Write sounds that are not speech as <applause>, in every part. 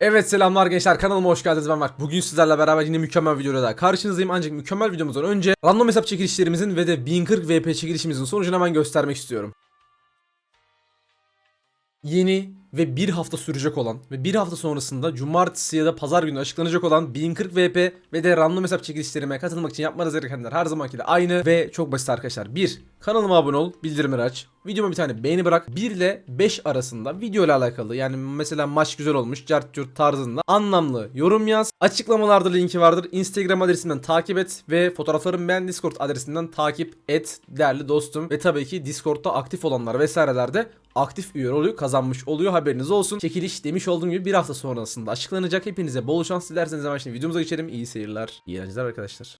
Evet selamlar gençler kanalıma hoş geldiniz ben Mark. Bugün sizlerle beraber yine mükemmel videoda daha karşınızdayım ancak mükemmel videomuzdan önce random hesap çekilişlerimizin ve de 1040 VP çekilişimizin sonucunu hemen göstermek istiyorum. Yeni ve bir hafta sürecek olan ve bir hafta sonrasında cumartesi ya da pazar günü açıklanacak olan 1040 VP ve de random hesap çekilişlerime katılmak için yapmanız gerekenler her zamanki de aynı ve çok basit arkadaşlar. 1. Kanalıma abone ol, bildirimleri aç. Videoma bir tane beğeni bırak. 1 ile 5 arasında video ile alakalı yani mesela maç güzel olmuş, cart curt tarzında anlamlı yorum yaz. Açıklamalarda linki vardır. Instagram adresimden takip et ve fotoğraflarımı ben Discord adresinden takip et değerli dostum. Ve tabii ki Discord'da aktif olanlar vesairelerde aktif üye oluyor, kazanmış oluyor haberiniz olsun. Çekiliş demiş olduğum gibi bir hafta sonrasında açıklanacak. Hepinize bol şans dilerseniz hemen şimdi videomuza geçelim. İyi seyirler. İyi eğlenceler arkadaşlar.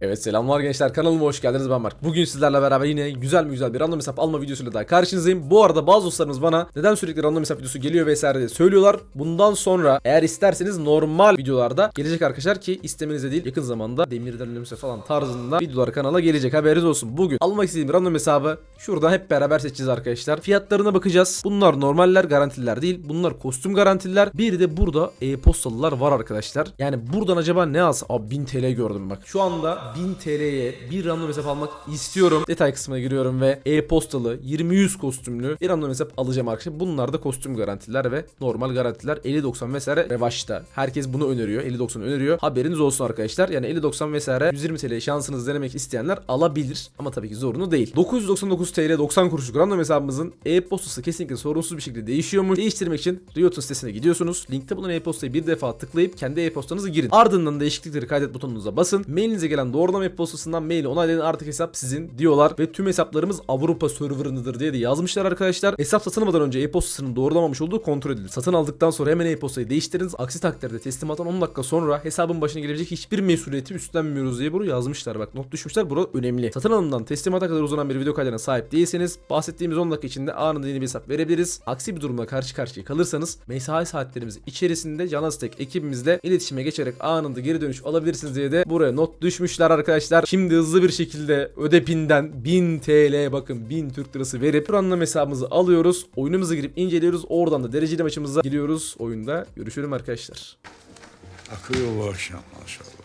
Evet selamlar gençler kanalıma hoş geldiniz ben Mark. Bugün sizlerle beraber yine güzel mi güzel bir random hesap alma videosuyla daha karşınızdayım. Bu arada bazı dostlarımız bana neden sürekli random hesap videosu geliyor vesaire diye söylüyorlar. Bundan sonra eğer isterseniz normal videolarda gelecek arkadaşlar ki istemenize değil yakın zamanda demirden önümüze falan tarzında videolar kanala gelecek haberiniz olsun. Bugün almak istediğim random hesabı şuradan hep beraber seçeceğiz arkadaşlar. Fiyatlarına bakacağız. Bunlar normaller garantililer değil. Bunlar kostüm garantililer. Bir de burada e-postalılar var arkadaşlar. Yani buradan acaba ne az? Abi 1000 TL gördüm bak. Şu anda 1000 TL'ye bir random hesap almak istiyorum. Detay kısmına giriyorum ve e-postalı 20-100 kostümlü bir random hesap alacağım arkadaşlar. Bunlar da kostüm garantiler ve normal garantiler 50-90 vesaire revaçta. Herkes bunu öneriyor. 50-90 öneriyor. Haberiniz olsun arkadaşlar. Yani 50-90 vesaire 120 TL şansınız denemek isteyenler alabilir. Ama tabii ki zorunlu değil. 999 TL 90 kuruşluk random hesabımızın e-postası kesinlikle sorunsuz bir şekilde değişiyormuş. Değiştirmek için Riot'un sitesine gidiyorsunuz. Linkte bulunan e-postayı bir defa tıklayıp kendi e-postanızı girin. Ardından değişiklikleri kaydet butonunuza basın. Mailinize gelen doğrulama e-postasından maili onaylayın artık hesap sizin diyorlar. Ve tüm hesaplarımız Avrupa serverındadır diye de yazmışlar arkadaşlar. Hesap satın almadan önce e-postasının doğrulamamış olduğu kontrol edilir. Satın aldıktan sonra hemen e-postayı değiştiriniz. Aksi takdirde teslimattan 10 dakika sonra hesabın başına gelebilecek hiçbir mesuliyeti üstlenmiyoruz diye bunu yazmışlar. Bak not düşmüşler. Bura önemli. Satın alımdan teslimata kadar uzanan bir video kaydına sahip değilseniz bahsettiğimiz 10 dakika içinde anında yeni bir hesap verebiliriz. Aksi bir durumla karşı karşıya kalırsanız mesai saatlerimiz içerisinde Canastek ekibimizle iletişime geçerek anında geri dönüş alabilirsiniz diye de buraya not düşmüşler arkadaşlar. Şimdi hızlı bir şekilde ödepinden 1000 TL bakın 1000 Türk lirası verip random hesabımızı alıyoruz. Oyunumuza girip inceliyoruz. Oradan da dereceli maçımıza giriyoruz. Oyunda görüşelim arkadaşlar. Akıyor bu akşam maşallah.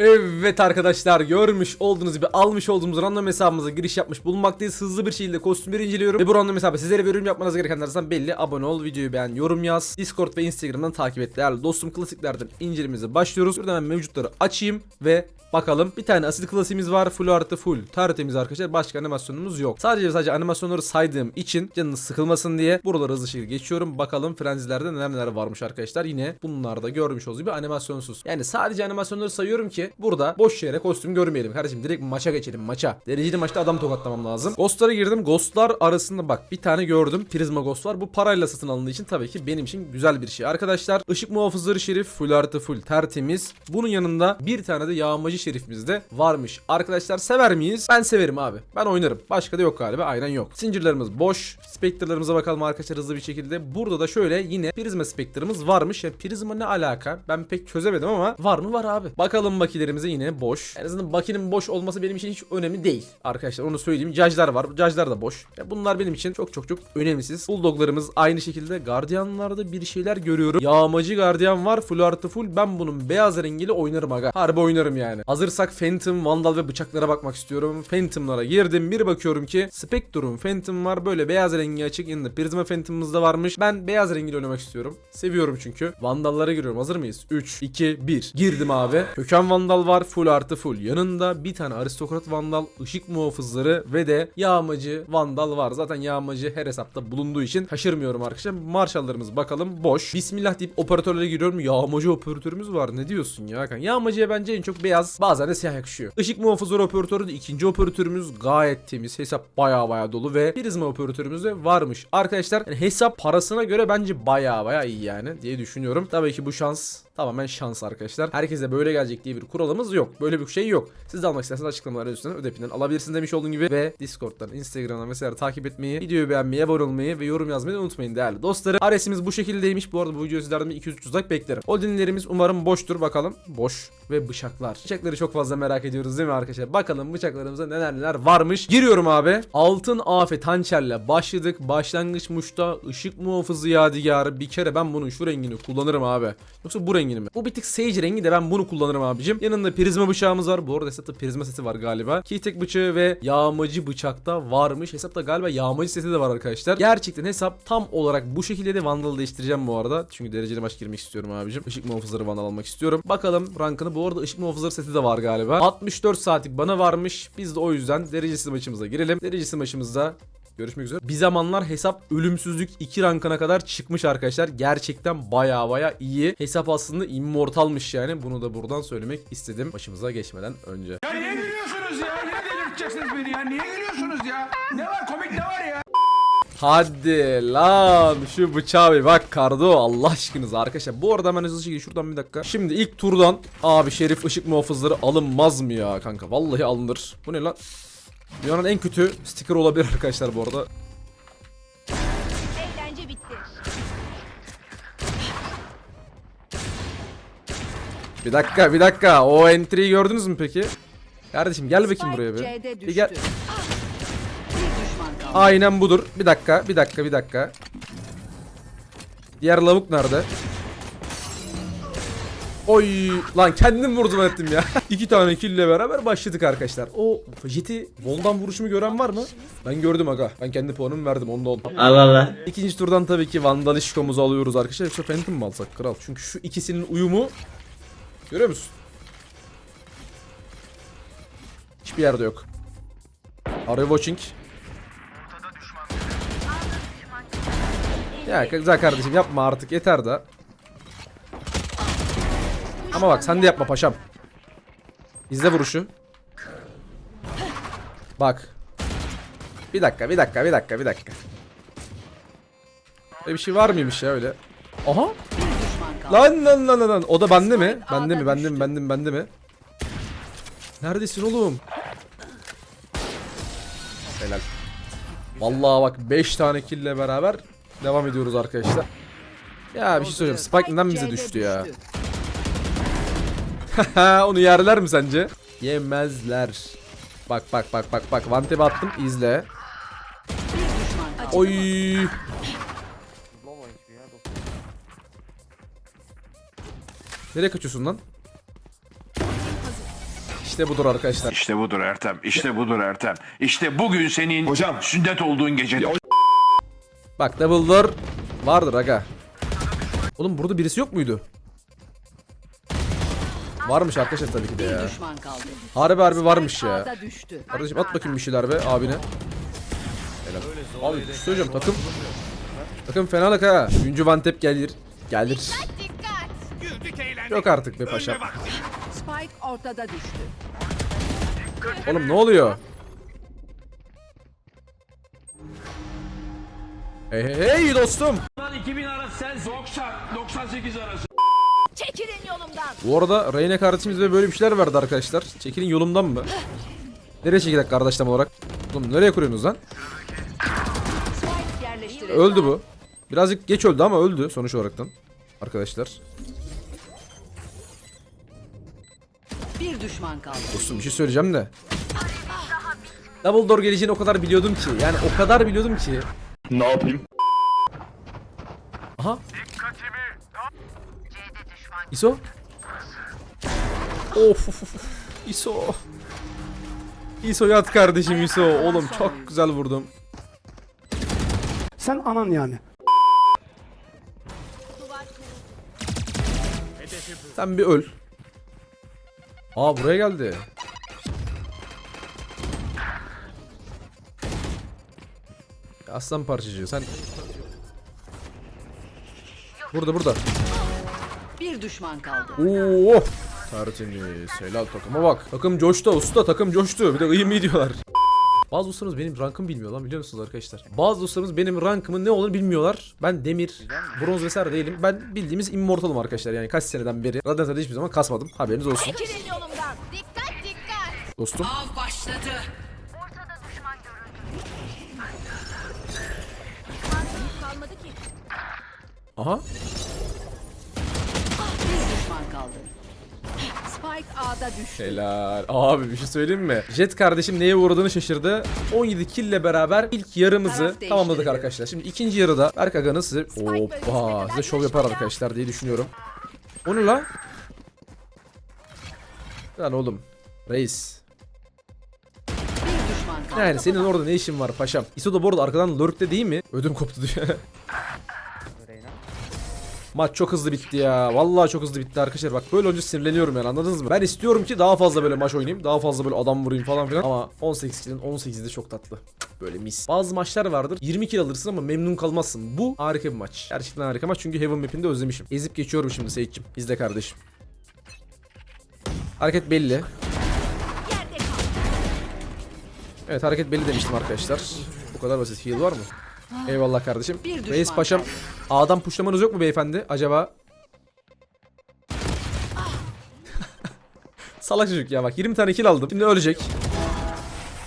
Evet arkadaşlar görmüş olduğunuz gibi almış olduğumuz random hesabımıza giriş yapmış bulunmaktayız. Hızlı bir şekilde kostümleri inceliyorum. Ve bu random hesabı sizlere ve yorum yapmanız gerekenlerden belli. Abone ol, videoyu beğen, yorum yaz. Discord ve Instagram'dan takip et. Değerli dostum klasiklerden incelememize başlıyoruz. Buradan hemen mevcutları açayım ve bakalım. Bir tane asil klasiğimiz var. Full artı full. Tertemiz arkadaşlar. Başka animasyonumuz yok. Sadece sadece animasyonları saydığım için canınız sıkılmasın diye buraları hızlı şekilde geçiyorum. Bakalım frenzilerde neler neler varmış arkadaşlar. Yine bunlar da görmüş olduğunuz gibi animasyonsuz. Yani sadece animasyonları sayıyorum ki burada boş yere kostüm görmeyelim. Kardeşim direkt maça geçelim maça. Dereceli maçta adam tokatlamam lazım. Ghost'lara girdim. Ghost'lar arasında bak bir tane gördüm. Prisma Ghost var. Bu parayla satın alındığı için tabii ki benim için güzel bir şey. Arkadaşlar ışık muhafızları şerif full artı full tertemiz. Bunun yanında bir tane de yağmacı şerifimiz de varmış. Arkadaşlar sever miyiz? Ben severim abi. Ben oynarım. Başka da yok galiba. Aynen yok. Zincirlerimiz boş. Spectre'larımıza bakalım arkadaşlar hızlı bir şekilde. Burada da şöyle yine Prisma Spectre'ımız varmış. Ya Prisma ne alaka? Ben pek çözemedim ama var mı var abi. Bakalım bakilerimize yine boş. En azından bakinin boş olması benim için hiç önemli değil. Arkadaşlar onu söyleyeyim. Judge'lar var. Judge'lar da boş. Bunlar benim için çok çok çok önemsiz. Bulldoglarımız aynı şekilde. Gardiyanlarda bir şeyler görüyorum. Yağmacı gardiyan var. Full artı full. Ben bunun beyaz rengiyle oynarım aga. Harbi oynarım yani. Hazırsak Phantom, Vandal ve bıçaklara bakmak istiyorum. Phantom'lara girdim. Bir bakıyorum ki Spectrum Phantom var. Böyle beyaz rengi açık. Yanında Prisma Phantom'ımız da varmış. Ben beyaz rengiyle oynamak istiyorum. Seviyorum çünkü. Vandallara giriyorum. Hazır mıyız? 3, 2, 1. Girdim abi. Köken Vandal var. Full artı full. Yanında bir tane aristokrat Vandal, ışık muhafızları ve de yağmacı Vandal var. Zaten yağmacı her hesapta bulunduğu için şaşırmıyorum arkadaşlar. Marşallarımız bakalım boş. Bismillah deyip operatörlere giriyorum. Yağmacı operatörümüz var. Ne diyorsun ya Hakan? Yağmacıya bence en çok beyaz bazen de siyah yakışıyor. Işık muhafızları operatörü de ikinci operatörümüz gayet temiz. Hesap baya baya dolu ve prizma operatörümüz de varmış. Arkadaşlar yani hesap parasına göre bence baya baya iyi yani diye düşünüyorum. Tabii ki bu şans tamamen şans arkadaşlar. Herkese böyle gelecek diye bir kuralımız yok. Böyle bir şey yok. Siz de almak isterseniz açıklamalar üstünden ödepinden alabilirsiniz demiş olduğum gibi. Ve Discord'dan, Instagram'dan vesaire takip etmeyi, videoyu beğenmeyi, abone olmayı ve yorum yazmayı unutmayın değerli dostlarım. Aresimiz bu şekildeymiş. Bu arada bu videoyu sizlerden 200-300 like beklerim. Odinlerimiz umarım boştur bakalım. Boş ve bıçaklar. Bıçakları çok fazla merak ediyoruz değil mi arkadaşlar? Bakalım bıçaklarımızda neler neler varmış. Giriyorum abi. Altın afet hançerle başladık. Başlangıç muşta ışık muhafızı yadigarı. Bir kere ben bunun şu rengini kullanırım abi. Yoksa bu rengini mi? Bu bir tık sage rengi de ben bunu kullanırım abicim. Yanında prizma bıçağımız var. Bu arada hesapta prizma seti var galiba. Keytek bıçağı ve yağmacı bıçak da varmış. Hesapta galiba yağmacı seti de var arkadaşlar. Gerçekten hesap tam olarak bu şekilde de vandal değiştireceğim bu arada. Çünkü dereceli maç girmek istiyorum abicim. Işık muhafızları vandal almak istiyorum. Bakalım rankını. Bu arada ışık muhafızları seti de var galiba. 64 saatlik bana varmış. Biz de o yüzden derecesi maçımıza girelim. Derecesi maçımızda Görüşmek üzere. Bir zamanlar hesap ölümsüzlük 2 rankına kadar çıkmış arkadaşlar. Gerçekten baya baya iyi. Hesap aslında immortalmış yani. Bunu da buradan söylemek istedim. Başımıza geçmeden önce. Ya niye gülüyorsunuz ya? Niye delirteceksiniz beni ya? Niye gülüyorsunuz ya? Ne var komik ne var ya? Hadi lan şu bıçağı bir bak Kardo Allah aşkınıza arkadaşlar. Bu arada hemen hızlı şekilde şuradan bir dakika. Şimdi ilk turdan abi Şerif ışık muhafızları alınmaz mı ya kanka? Vallahi alınır. Bu ne lan? Dünyanın en kötü sticker olabilir <laughs> arkadaşlar bu arada. Eğlence bitti. Bir dakika bir dakika o entry'yi gördünüz mü peki? Kardeşim gel bakayım buraya bir. Bir gel. Aynen budur. Bir dakika, bir dakika, bir dakika. Diğer lavuk nerede? Oy lan kendim vurdum ettim ya. <laughs> İki tane kill ile beraber başladık arkadaşlar. O jeti voldan vuruşumu gören var mı? Ben gördüm aga. Ben kendi puanımı verdim onda on. Allah Allah. İkinci turdan tabii ki Vandalişko'muzu alıyoruz arkadaşlar. Yoksa Phantom mı alsak kral? Çünkü şu ikisinin uyumu görüyor musun? Hiçbir yerde yok. Are you watching? Ya güzel kardeşim yapma artık yeter da. Ama bak sen de yapma paşam. İzle vuruşu. Bak. Bir dakika, bir dakika, bir dakika, bir dakika. Öyle bir şey var mıymış ya öyle? Aha. Lan lan lan lan. O da bende mi? Bende mi? Bende mi? Bende mi? Bende mi? Neredesin oğlum? Helal. Vallahi bak 5 tane kill ile beraber devam ediyoruz arkadaşlar. Ya bir şey söyleyeceğim. Spike neden bize düştü ya? <laughs> Onu yerler mi sence? Yemezler. Bak bak bak bak bak. Vantep attım. izle. Oy. Nereye kaçıyorsun lan? İşte budur arkadaşlar. İşte budur Ertem. İşte budur Ertem. İşte bugün senin Hocam. sünnet olduğun gecedir. Bak double door vardır aga. Oğlum burada birisi yok muydu? Varmış arkadaşlar tabii ki de Bir ya. düşman kaldı. Harbi harbi varmış ya. Ağda düştü. Kardeşim at bakayım bir şeyler be abine. Helal. Abi bir şey söyleyeceğim takım. Takım fenalık ha. Üçüncü vantep gelir. Gelir. Yok artık be paşam. Spike ortada düştü. Oğlum ne oluyor? Hey hey hey dostum. 2000 arası sen 90 98 arası. Bu arada Reyne kardeşimiz de böyle bir şeyler verdi arkadaşlar. Çekilin yolumdan mı? Nereye çekilek kardeş tam olarak? Oğlum nereye kuruyorsunuz lan? Öldü bu. Birazcık geç öldü ama öldü sonuç olaraktan. Arkadaşlar. Bir düşman kaldı. Dostum bir şey söyleyeceğim de. Double door geleceğini o kadar biliyordum ki. Yani o kadar biliyordum ki. Ne yapayım? Aha. ISO. Of of of. ISO. ISO yat kardeşim ISO. Oğlum çok güzel vurdum. Sen anan yani. Sen bir öl. Aa buraya geldi. Aslan parçacığı sen. Burada burada. Bir düşman kaldı. Oo! Tertemiz. Helal takıma bak. Takım coştu usta takım coştu. Bir de iyi diyorlar. Bazı dostlarımız benim rankımı bilmiyor lan biliyor musunuz arkadaşlar? Bazı dostlarımız benim rankımın ne olduğunu bilmiyorlar. Ben demir, bronz vesaire değilim. Ben bildiğimiz immortalım arkadaşlar. Yani kaç seneden beri Radiant'ta hiçbir zaman kasmadım. Haberiniz olsun. Çekilin yolumdan. Dikkat dikkat. Dostum. Av başladı. Kalmadı ki. Aha. Bir düşman kaldı. Spike A'da düştü. Helal. Abi bir şey söyleyeyim mi? Jet kardeşim neye uğradığını şaşırdı. 17 kill ile beraber ilk yarımızı Taraf tamamladık arkadaşlar. Şimdi ikinci yarıda Berk Aga'nın size hoppa size şov yapar arkadaşlar diye düşünüyorum. O ne lan? Lan oğlum. Reis. Bir düşman kaldı. Yani senin orada ne işin var paşam? İso da bu arada arkadan lurkte değil mi? Ödüm koptu diyor. <laughs> Maç çok hızlı bitti ya. Vallahi çok hızlı bitti arkadaşlar. Bak böyle önce sinirleniyorum yani anladınız mı? Ben istiyorum ki daha fazla böyle maç oynayayım. Daha fazla böyle adam vurayım falan filan. Ama 18 kill'in 18'i de çok tatlı. Böyle mis. Bazı maçlar vardır. 20 kill alırsın ama memnun kalmazsın. Bu harika bir maç. Gerçekten harika maç çünkü Heaven Map'ini de özlemişim. Ezip geçiyorum şimdi Seyitçim. İzle kardeşim. Hareket belli. Evet hareket belli demiştim arkadaşlar. Bu kadar basit. Heal var mı? Eyvallah kardeşim. Reis paşam. A'dan puşlamanız yok mu beyefendi? Acaba? <laughs> Salak çocuk ya bak 20 tane kill aldım. Şimdi ölecek.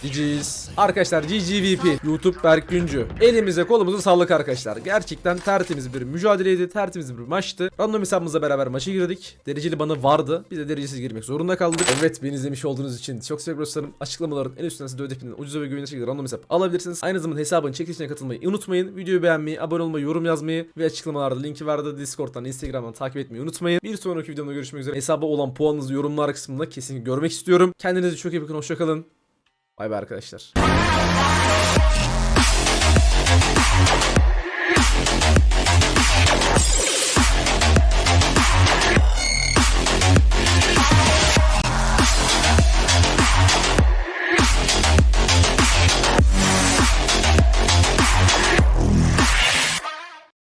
GG's. Arkadaşlar GGVP YouTube Berk Güncü. Elimize kolumuzu sağlık arkadaşlar. Gerçekten tertemiz bir mücadeleydi. Tertemiz bir maçtı. Random hesabımızla beraber maça girdik. Dereceli bana vardı. Biz de derecesiz girmek zorunda kaldık. Evet beni izlemiş olduğunuz için çok teşekkür ederim. Açıklamaların en üstünden size ödepinden ucuza ve güvenilir şekilde random hesap alabilirsiniz. Aynı zamanda hesabın çekilişine katılmayı unutmayın. Videoyu beğenmeyi, abone olmayı, yorum yazmayı ve açıklamalarda linki vardı. Discord'dan, Instagram'dan takip etmeyi unutmayın. Bir sonraki videomda görüşmek üzere. Hesaba olan puanınızı yorumlar kısmında kesin görmek istiyorum. Kendinize çok iyi bakın. Hoşçakalın. Bay bay arkadaşlar.